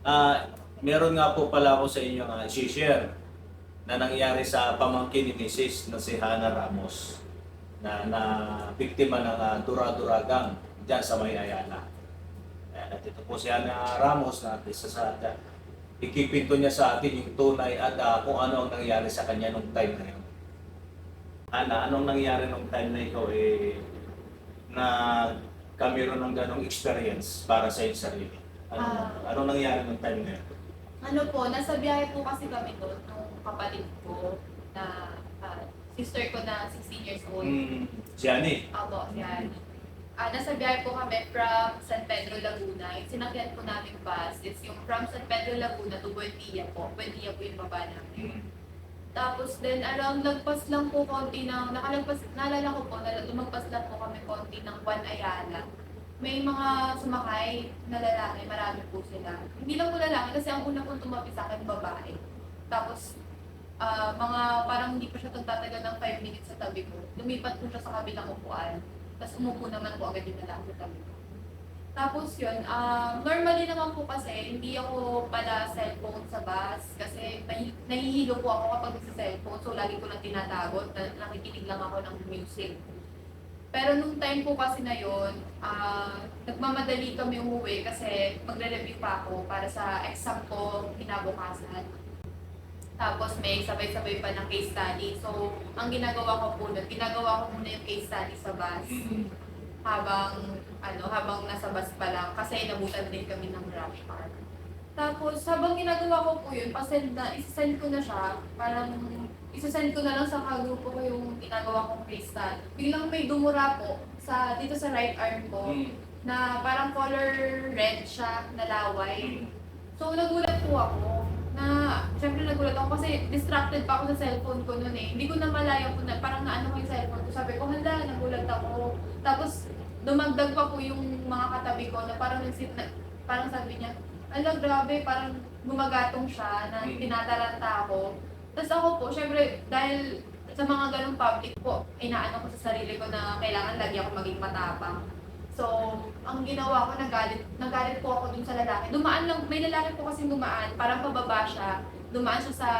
Ah, meron nga po pala ako sa inyo nga i-share na nangyari sa pamangkin ni Mrs. na si Hana Ramos na na biktima ng uh, dura-duragang diyan sa May Ayala. At ito po si Hana Ramos na isa sa sa ikipinto niya sa atin yung tunay at ah, kung ano ang nangyari sa kanya nung time na yun. Ana, anong nangyari nung time na ikaw eh na kami ng ganong experience para sa iyong sarili? Ano, Ah. anong nangyari nung time na yun? Ano po, nasa biyahe po kasi kami doon nung kapatid ko na ah, sister ko na 16 years old. Mm, si Ani. Opo, yan. Ah, nasa biyahe po kami from San Pedro, Laguna. Yung sinakyan po namin bus is yung from San Pedro, Laguna to Buendia po. Buendia po yung baba namin. Mm. Tapos then around lagpas lang po konti ng, nakalagpas, naalala ko po, na lumagpas lang po kami konti ng Juan Ayala. May mga sumakay na lalaki, marami po sila. Hindi lang po lalaki kasi ang una pong tumabi sa akin, babae. Tapos ah, mga parang hindi pa siya tagtatagal ng 5 minutes sa tabi ko. Lumipat po siya sa kabilang upuan. Tapos umupo naman po agad yung lalaki sa tabi ko. Tapos yun, ah, normally naman po kasi hindi ako pala cellphone sa bus kasi nahi- nahihilo po ako kapag sa cellphone so lagi ko lang tinatagot na nakikinig lang ako ng music. Pero nung time po kasi na yun, ah, nagmamadali kami umuwi kasi magre-review pa ako para sa exam ko kinabukasan. Tapos may sabay-sabay pa ng case study. So, ang ginagawa ko po doon, ginagawa ko muna yung case study sa bus Mm. habang ano habang nasa bus pa lang kasi nabutan din kami ng rush hour. Tapos habang ginagawa ko po yun, pasend na, isasend ko na siya, parang isasend ko na lang sa kagrupo ko yung ginagawa kong case study. Biglang may dumura po sa dito sa right arm ko Mm. na parang color red siya na laway. Mm. So nagulat po ako na, syempre nagulat ako kasi distracted pa ako sa cellphone ko noon eh. Hindi ko na malaya po na, parang naano ko yung cellphone ko. Sabi ko, hala, nagulat ako. Tapos dumagdag pa po yung mga katabi ko na parang nagsit na, parang sabi niya, ala grabe, parang gumagatong siya na Mm. tinataranta ako. Tapos ako po, syempre, dahil sa mga ganong public po, inaano ko sa sarili ko na kailangan lagi ako maging matapang. So, ang ginawa ko, nagalit, nagalit po ako dun sa lalaki. Dumaan lang, may lalaki po kasi dumaan, parang pababa siya. Dumaan siya sa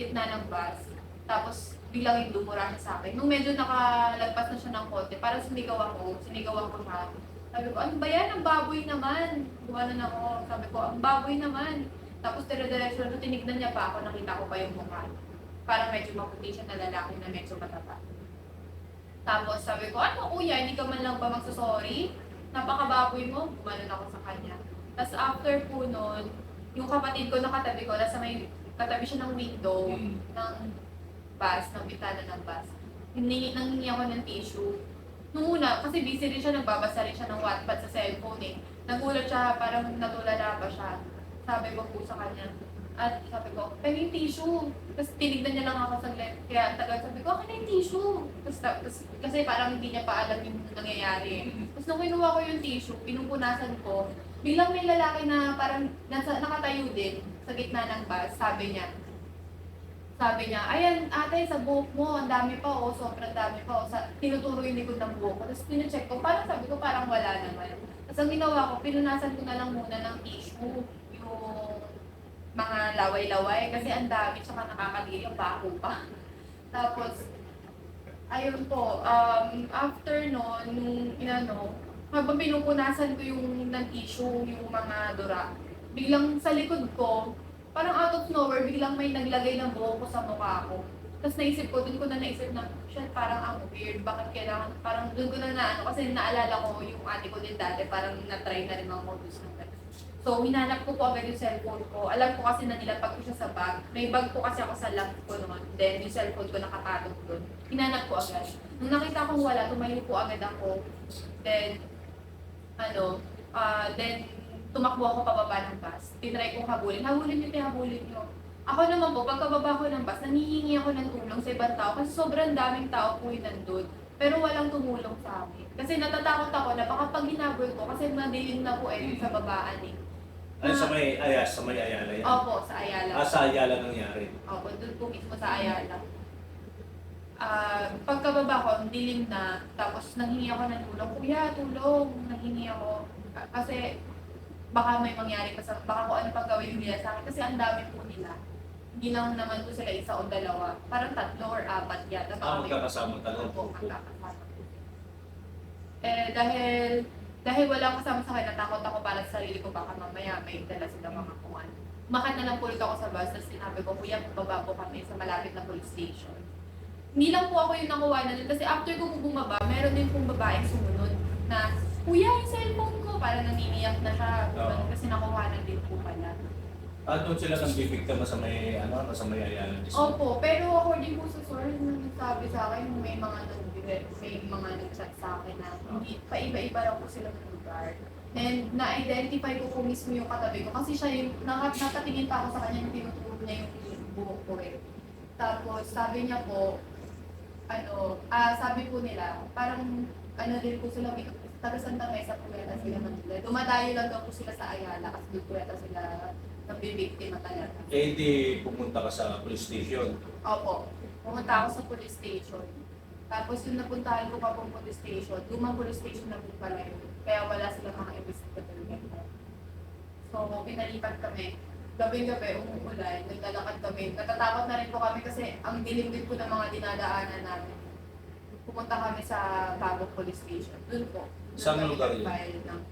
gitna ng bus. Tapos, biglang yung dumura siya sa akin. Nung medyo nakalagpas na siya ng konti, parang sinigaw ako, sinigawan ko siya. Sabi ko, ano ba yan? Ang baboy naman. Gumanon ako. Sabi ko, ang baboy naman. Tapos, dire-diretso na tinignan niya pa ako, nakita ko pa yung mukha. Parang medyo maputi siya na lalaki na medyo matata. Tapos sabi ko, ano kuya, hindi ka man lang ba magsasorry? Napakababoy mo, gumanon ako sa kanya. Tapos after po nun, yung kapatid ko nakatabi ko, nasa may katabi siya ng window Mm. ng bus, ng bitana ng bus. Hiningi, nanghingi ako ng tissue. Nung una, kasi busy rin siya, nagbabasa rin siya ng Wattpad sa cellphone eh. Nagulat siya, parang natulala pa siya. Sabi ko po sa kanya. At sabi ko, pwede yung tissue. Tapos tinignan niya lang ako saglit. Kaya ang tagal sabi ko, akin na yung tissue. Tapos, tapos, kasi parang hindi niya pa alam yung nangyayari. Mm. Tapos nung kinuha ko yung tissue, pinupunasan ko, biglang may lalaki na parang nasa, nakatayo din sa gitna ng bus. Sabi niya, sabi niya, ayan ate, sa buhok mo, ang dami pa, oh, sobrang dami pa. Oh. Sa, tinuturo yung likod ng buhok ko. Tapos tinecheck ko, parang sabi ko, parang wala naman. Tapos ang ginawa ko, pinunasan ko na lang muna ng tissue mga laway-laway kasi ang dami tsaka nakakadiri yung bako pa. Tapos, ayun po, um, after nun, nung inano, habang pinupunasan ko yung ng tissue, yung mga dura, biglang sa likod ko, parang out of nowhere, biglang may naglagay ng buhok ko sa mukha ko. Tapos naisip ko, dun ko na naisip na, shit, parang ang weird, bakit kailangan, parang dun ko na na, ano, kasi naalala ko yung ate ko din dati, parang na-try na rin ako modus ng. So, hinanap ko po agad yung cellphone ko. Alam ko kasi na nilapag ko siya sa bag. May bag po kasi ako sa lap ko noon. Then, yung cellphone ko nakapatong doon. Hinanap ko agad. Nung nakita kong wala, tumayo po agad ako. Then, ano, ah then, tumakbo ako pababa ng bus. Tinry kong habulin. Habulin nyo, habulin nyo. Ako naman po, pagkababa ko ng bus, nangihingi ako ng tulong sa ibang tao kasi sobrang daming tao po yung nandun. Pero walang tumulong sa amin. Kasi natatakot ako na baka pag hinabol ko, kasi madilim na po eh sa babaan eh. Ay, sa may Ayas, sa may Ayala yan. Opo, sa Ayala. Ah, sa Ayala nangyari. Opo, doon po mismo sa Ayala. Ah, pagkababa ko, ang dilim na, tapos nanghingi ako ng tulong. Kuya, tulong, nanghingi ako. Ah, Kasi baka may mangyari pa sa, baka kung ano pang gawin nila sa akin. Kasi ang dami po nila. Hindi lang naman po sila isa o dalawa. Parang tatlo or apat yata. Ah, Baka may- magkakasama talaga. Opo, magkakasama. Eh, dahil, dahil wala kasama sa akin, natakot ako para sa sarili ko, baka mamaya may dala sila mga kung ano. Makan na lang po ulit ako sa bus, tapos sinabi ko, kuya, baba po kami sa malapit na police station. Hindi lang po ako yung nakuha na nun, kasi after ko bumaba, meron din pong babaeng sumunod na, kuya, yung cellphone ko, para naniniyak na siya, kasi nakuha na din po pala. Ah, doon sila nang bibigtama sa may, ano, sa may Ayala. Opo, pero according po sa source na nagsabi sa akin, may mga nag may mga nag-chat sa akin na hindi, paiba-iba raw po sila ng lugar. And na-identify ko po mismo yung katabi ko kasi siya yung, naka, nakatingin pa ako sa kanya yung tinuturo niya yung buhok ko eh. Tapos sabi niya po, ano, ah sabi po nila, parang ano din po sila, may- taga Santa Mesa po yata sila Manila. Dumadayo lang daw po sila sa Ayala kasi po yata sila nabibiktima talaga. Eh, di pumunta ka sa police station. Opo. Pumunta ako sa police station. Tapos yung napuntahan ko pa pong police station, lumang police station na po pala yun. Kaya wala silang mga investigator. So, pinalipat kami. Gabi-gabi, umuulan, naglalakad kami. Natatakot na rin po kami kasi ang dilim din po ng mga dinadaanan namin. Pumunta kami sa bagong police station. Doon po. Doon Saan kami lugar yun? nag-file ng-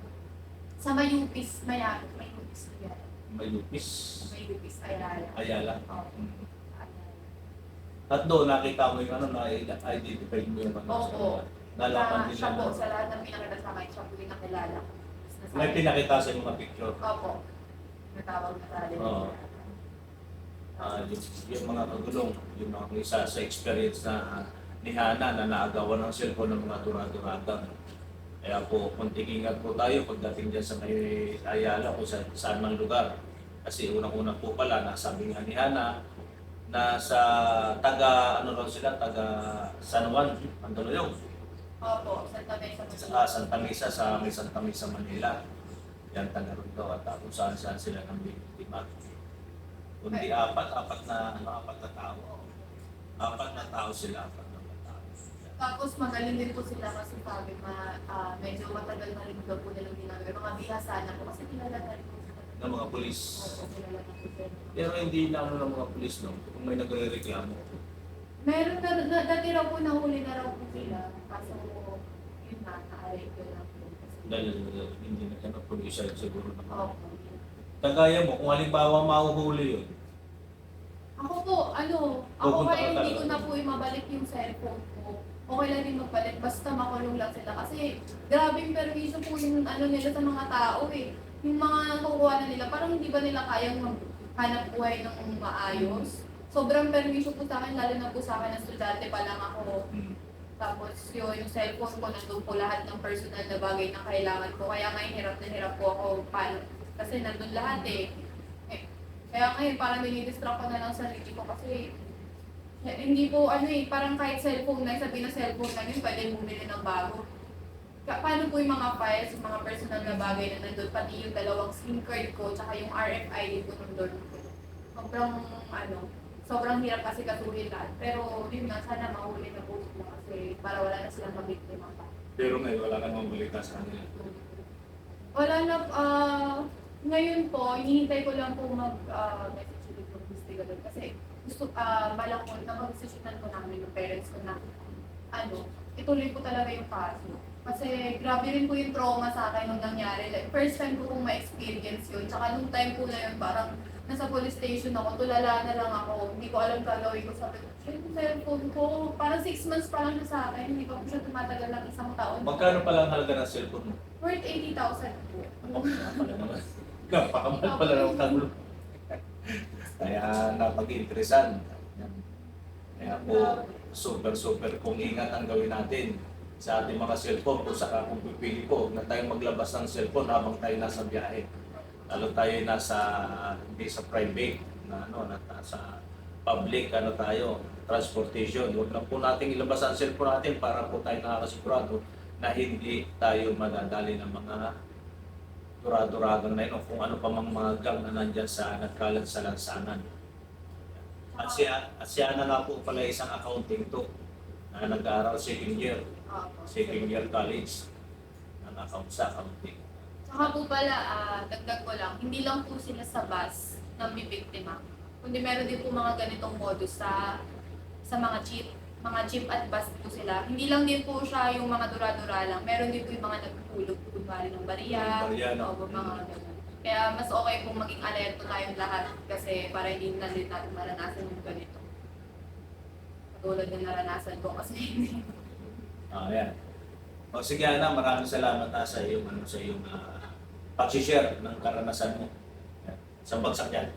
Sa Mayupis, Maya, Mayupis, Ayala. May lupis. Mayupis, Ayala. Ayala. Oo. Mm. Ayala. At doon, nakita mo yung ano, na-identify mo yung ano. Opo. Nalaman Na, din siya po, sa lahat ng pinakita sa akin, siya po yung nakilala ko. May pinakita sa mga picture. Opo. Natawag na tayo. Oo. Ah, yung, yung mga kagulong, yung mga isa sa experience na ni Hana na naagawan ng cellphone ng mga turaduragang. Kaya po, kunting ingat po tayo pagdating dyan sa may Ayala o sa saan mang lugar. Kasi unang-una po pala, nasabi nga ni Hana, na sa taga, ano raw sila, taga San Juan, Mandaluyong, Opo, Santa Mesa. sa Santa Mesa, sa may Santa Mesa, Manila. Yan taga ron daw at kung saan saan sila ng biktima. Kundi apat, apat na, ano, apat na tao. Apat na tao sila, apat. Tapos magaling din po sila kasi sabi ma, ah, medyo matagal na rin daw po nilang ginagawa. Mga bihasa na po kasi kilala na rin po sila. ng mga pulis. Opo, kilala na po sila. Pero hindi na ano ng mga pulis, no? Kung may nagre-reklamo. Meron na, na dati raw po nahuli na raw po sila. Kaso, yun na, na-array ko lang po. Dahil uh, hindi na pulis ay siguro na. Opo. Kagaya mo, kung halimbawa mahuhuli yun, Ako po, ano, ako kaya ka hindi ko na po mabalik yung cellphone ko. Okay lang din magbalik, basta makulong lang sila. Kasi grabing permiso po yung ano nila sa mga tao eh. Yung mga nakukuha na nila, parang hindi ba nila kayang maghanap buhay ng maayos. Sobrang permiso po sa akin, lalo na po sa akin na estudyante pa lang ako. Tapos yun, yung cellphone ko, nandun po lahat ng personal na bagay na kailangan ko. Kaya ngayon hirap na hirap po ako paano. Kasi nandun lahat eh. eh kaya ngayon parang dinidistract ko na lang sa sarili ko kasi hindi po ano eh, parang kahit cellphone na, sabi na cellphone lang yun, pwede bumili ng bago. Ka- paano po yung mga files, yung mga personal na bagay na nandun, pati yung dalawang SIM card ko, tsaka yung RFID ko nandun. Sobrang ano, sobrang hirap kasi kasuhin lahat. Pero yun nga, sana mahuli na po sila kasi para wala na silang mabiktima pa. pero ngayon wala ka namang balita sa kanila. Wala na, ah, ngayon po, hinihintay ko lang po mag-message ulit ng investigador kasi gusto, ah, balak ko na mag-sessionan ko namin yung parents ko na, ano, ituloy ko talaga yung kaso. Kasi grabe rin po yung trauma sa akin nung nangyari. Like, first time ko pong ma-experience yun. Tsaka nung time po na yun, parang nasa police station ako, tulala na lang ako. Hindi ko alam gagawin ko. Sabi ko, "Shit, yung cellphone ko. Parang six months pa lang sa akin. Hindi pa po siya tumatagal ng isang taon. Magkano pala ang halaga ng cellphone mo? Worth 80,000 po. Napakamahal pala ng tagulo. Kaya napag-interesan. Kaya po, super super kung ingat ang gawin natin sa ating mga cellphone kung saka kung pipili ko na tayo maglabas ng cellphone habang tayo nasa biyahe. Lalo tayo nasa, hindi sa private, na ano, na nasa public, ano tayo, transportation. Huwag lang po nating ilabas ang cellphone natin para po tayo nakakasigurado na hindi tayo madadali ng mga durado-radong na yun o kung ano pa mang mga gang na nandyan sa nagkalat sa lansanan. At siya, at siya na nga po pala isang accounting to na nag-aaral second year, second year college na account sa accounting. Saka po pala, ah, dagdag ko lang, hindi lang po sila sa bus na bibiktima. Kundi meron din po mga ganitong modus sa sa mga jeep. Mga jeep at bus po sila. Hindi lang din po siya yung mga dura-dura lang. Meron din po yung mga nagpulog po kunwari ng bariya. Bariya, no? o mga ganun. Kaya mas okay kung maging alerto tayong lahat kasi para hindi na din natin maranasan yung ganito. Katulad ng naranasan ko kasi Ah, yan. O sige Ana, maraming salamat na sa iyong ano sa iyong uh, pag-share ng karanasan mo. Yan. Sa bagsak yan.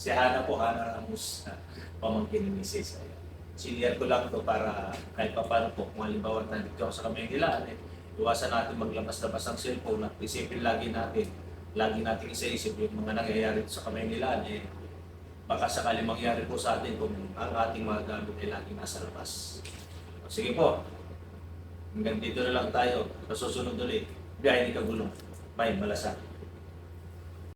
Si Hana po, Hana Ramos, na pamangkin ni Mrs. Ayan. Siniyar ko lang to para kahit pa paano po, kung halimbawa nandito ako sa kamay nila, eh, iwasan natin maglabas-labas ng cellphone at isipin lagi natin, lagi natin isa-isip yung mga nangyayari sa kamay nila, eh, baka sakali mangyari po sa atin kung ang ating mga gamit ay lagi nasa labas. Sige po, hanggang dito na lang tayo. Sa susunod ulit, biyahe ni Kagulong. May malasakit.